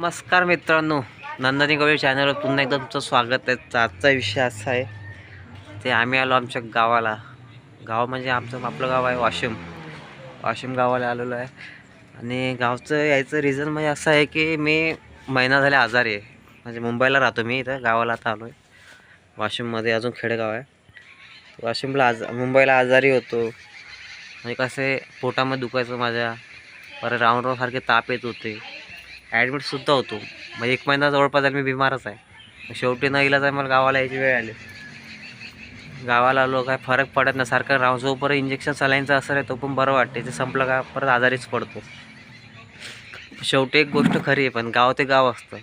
नमस्कार मित्रांनो नंदनी गवळी चॅनलवर पुन्हा एकदा तुमचं स्वागत आहे. आजचा विषय असा आहे ते आम्ही आलो आमच्या गावाला. गाव म्हणजे आमचं आपलं गाव आहे वाशिम. वाशिम गावाला आलेलो आहे. आणि गावचं यायचं रिझन म्हणजे असं आहे की मी महिना झाले आजारी आहे. म्हणजे मुंबईला राहतो मी इथं गावाला आता आलो आहे वाशिममध्ये अजून खेडेगाव आहे. वाशिमला आज मुंबईला आजारी होतो. म्हणजे कसे पोटामध्ये दुखायचं माझ्या. परत राऊंड राऊंड सारखे ताप येत होते. ॲडमिटसुद्धा होतो. म्हणजे एक महिना जवळपास मी बिमारच आहे. शेवटी न इलाज आहे मला गावाला यायची वेळ आली. गावाला आलो काय फरक पडत नाही. सारखं राहून जोपर्यंत इंजेक्शन सलाईनचा असं आहे तो पण बरं वाटते ते संपलं का परत आजारीच पडतो. शेवटी एक गोष्ट खरी आहे पण गाव ते गाव असतं.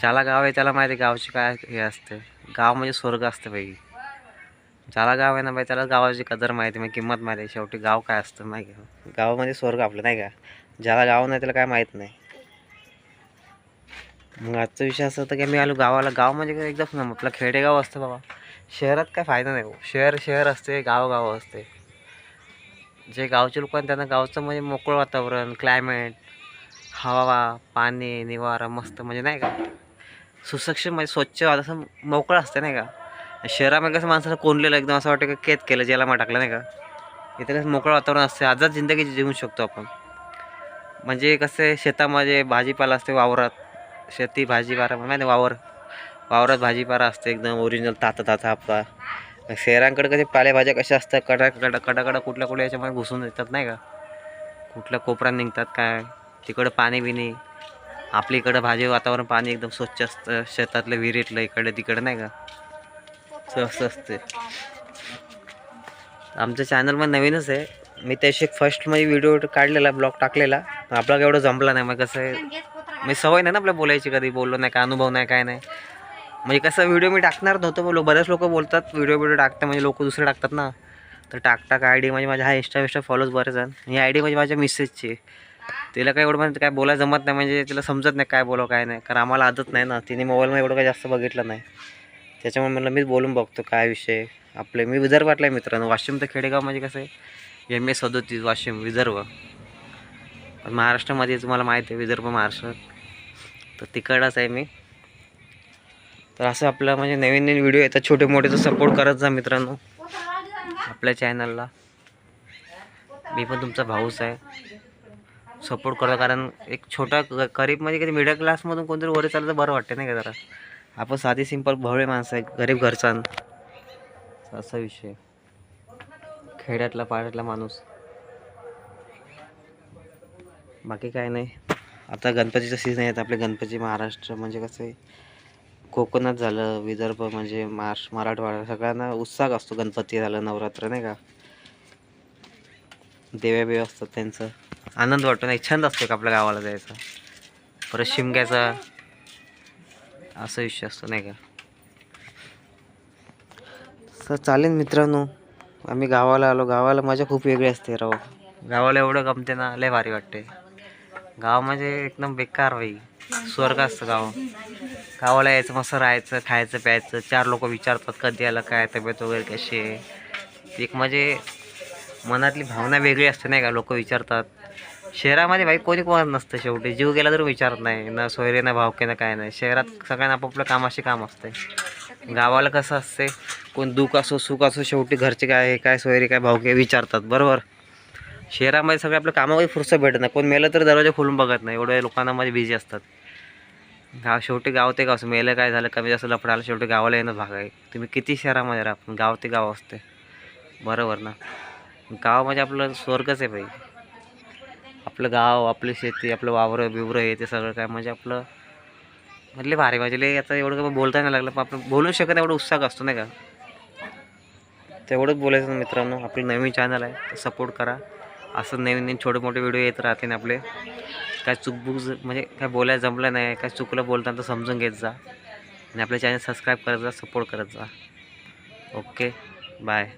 ज्याला गाव आहे त्याला माहिती आहे गावची काय हे असते. गाव म्हणजे स्वर्ग असतं पैकी ज्याला गाव आहे ना बाई त्याला गावाची कदर माहिती मग किंमत माहिती आहे. शेवटी गाव काय असतं माहिती आहे. गावामध्ये म्हणजे स्वर्ग आपलं नाही का? ज्याला गाव नाही त्याला काय माहीत नाही. मग आजचा विषय असा होता की मी आलो गावाला. गाव म्हणजे एकदम ना म्हटलं खेडेगाव असतं बाबा. शहरात काय फायदा नाही शहर शहर असते गावगाव असते. जे गावचे लोक आहेत त्यांना गावचं म्हणजे मोकळं वातावरण क्लायमेट हवा पाणी निवारा मस्त म्हणजे नाही का? सुसक्षम म्हणजे स्वच्छ असं मोकळं असतं नाही का? शहरामध्ये कसं माणसाला कोंडलेलं एकदम असं वाटतं की केत केलं ज्याला मग टाकलं नाही का? इथे कसं मोकळं वातावरण असते. आजाद जिंदगी जिवू शकतो आपण. म्हणजे कसं आहे शेतामध्ये भाजीपाला असते वावरात. शेती भाजीपाला माहिती वावर. वावरात भाजीपाला असते एकदम ओरिजिनल ताता ताता आपला. शहरांकडे कसे पालेभाज्या कशा असतात कडा कडा कडा कडा कुठल्या कुठल्या याच्यामध्ये घुसून येतात नाही का? कुठल्या कोपऱ्यात निघतात काय? तिकडं पाणी बिणी. आपल्या इकडं भाजी वातावरण पाणी एकदम स्वच्छ असतं. शेतातलं विहिरीतलं इकडं तिकडं नाही का? स्वस्त असते. आमचं चॅनल मग नवीनच आहे. मी त्याशी फर्स्ट म्हणजे व्हिडिओ काढलेला ब्लॉग टाकलेला. आपला एवढं जमला नाही. मग कसं आहे? म्हणजे सवय नाही ना आपल्या बोलायची कधी. बोललो नाही काय अनुभव नाही काय नाही. म्हणजे कसं व्हिडिओ मी टाकणार नव्हतो बोलो बरेच लोक बोलतात व्हिडिओ व्हिडिओ टाकते म्हणजे लोक दुसरे टाकतात ना. तर टाकटाक आय डी म्हणजे माझ्या हा इंस्टा विस्टा फॉलोज बरेच आहेत. ही आय डी म्हणजे माझ्या मिसेसची तिला काय एवढं म्हणजे काय बोलायला जमत नाही म्हणजे तिला समजत नाही काय बोलावं काय नाही. कारण आम्हाला आदत नाही ना. तिने मोबाईलमध्ये एवढं काय जास्त बघितलं नाही. त्याच्यामुळे म्हणलं मीच बोलून बघतो काय विषय. आपले मी विदर्भातला आहे मित्रांनो. वाशिम तर खेडेगाव म्हणजे कसं आहे? एम ए सदोतीस वाशिम विदर्भ. महाराष्ट्रामध्ये तुम्हाला माहिती आहे विदर्भ महाराष्ट्र तर तिकडंच आहे मी. तर असं आपलं म्हणजे नवीन नवीन व्हिडिओ येतात छोटे मोठे तर सपोर्ट करत जा मित्रांनो. आपल्या चॅनलला मी पण तुमचा भाऊच आहे. सपोर्ट करतो कारण एक छोटा गरीब म्हणजे कधी मिडल क्लासमधून कोणतरी वर चाललं तर बरं वाटते नाही का जरा. आपण साधी सिंपल भवळे माणसं आहे गरीब घरचा. असा विषय. खेड्यातला पाड्यातला माणूस. बाकी काय नाही. आता गणपतीचं सीझन आहे आपले गणपती महाराष्ट्र म्हणजे कसं आहे कोकणात झालं विदर्भ म्हणजे महाराष्ट्र मराठवाडा सगळ्यांना उत्साह असतो गणपती झालं नवरात्र नाही का? देव्या बिव्या असतात त्यांचं. आनंद वाटतो नाही छंद असतो का आपल्या गावाला जायचा. परत शिमग्याचा असा विषय असतो नाही का? तर चालेल मित्रांनो आम्ही गावाला आलो. गावाला मजा खूप वेगळी असते राव. गावाला एवढं गमते ना लय भारी वाटते. गाव म्हणजे एकदम बेकार बाई. स्वर्ग असतं गाव. गावाला यायचं मस्त राहायचं खायचं प्यायचं. चार लोक विचारतात कधी आलं काय तब्येत वगैरे कशी आहे. एक म्हणजे मनातली भावना वेगळी असते नाही का लोक विचारतात. शहरामध्ये भाई कोणी कोण नसतं शेवटी. जीव गेला तर विचारत नाही. ना सोयरे ना भावके ना काय नाही. शहरात सगळ्यांना आपापलं कामाशी काम असते गावाला कसं असते कोण दुःख असो सुख असो शेवटी घरचे काय आहे, काय सोयरे काय भावके विचारतात. बरोबर? शहरामध्ये सगळे आपलं कामामध्ये फुरसं भेटत नाही. कोण मेलं तर दरवाजा खोलून बघत नाही. एवढं लोकांना मध्ये बिझी असतात. गाव शेवटी गाव ते गाव असं मेलं काय झालं कमी जास्त लफडाला शेवटी गावाला येणं भाग आहे. तुम्ही किती शहरामध्ये राहा पण गाव ते गाव असते. बरोबर ना? गाव म्हणजे आपलं स्वर्गच आहे भाई आपलं गाव आपली शेती आपलं वावरं बिवरं हे ते सगळं काय म्हणजे आपलं म्हटले भारी म्हणजे लय आता एवढं काय बोलता नाही लागलं. पण आपण बोलू शकत नाही एवढं उत्साह असतो नाही का? तेवढंच बोलायचं मित्रांनो. आपलं नवीन चॅनल आहे. सपोर्ट करा. असं नवीन नवीन छोटे मोठे व्हिडिओ येत राहते ना आपले. काय चुकबुक म्हणजे काय बोलायला जमलं नाही काय चुकलं बोलताना तर समजून घेत जा. आणि आपल्या चॅनल सबस्क्राईब करत जा सपोर्ट करत जा. Okay bye